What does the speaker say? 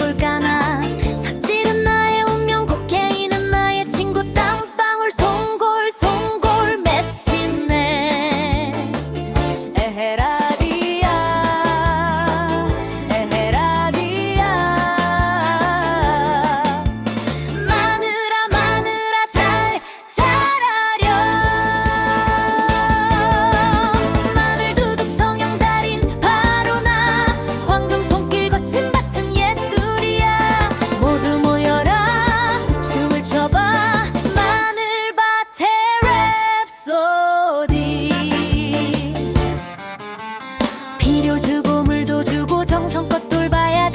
volcán. 어디? 필요 주고 물도 주고 정성껏 돌봐야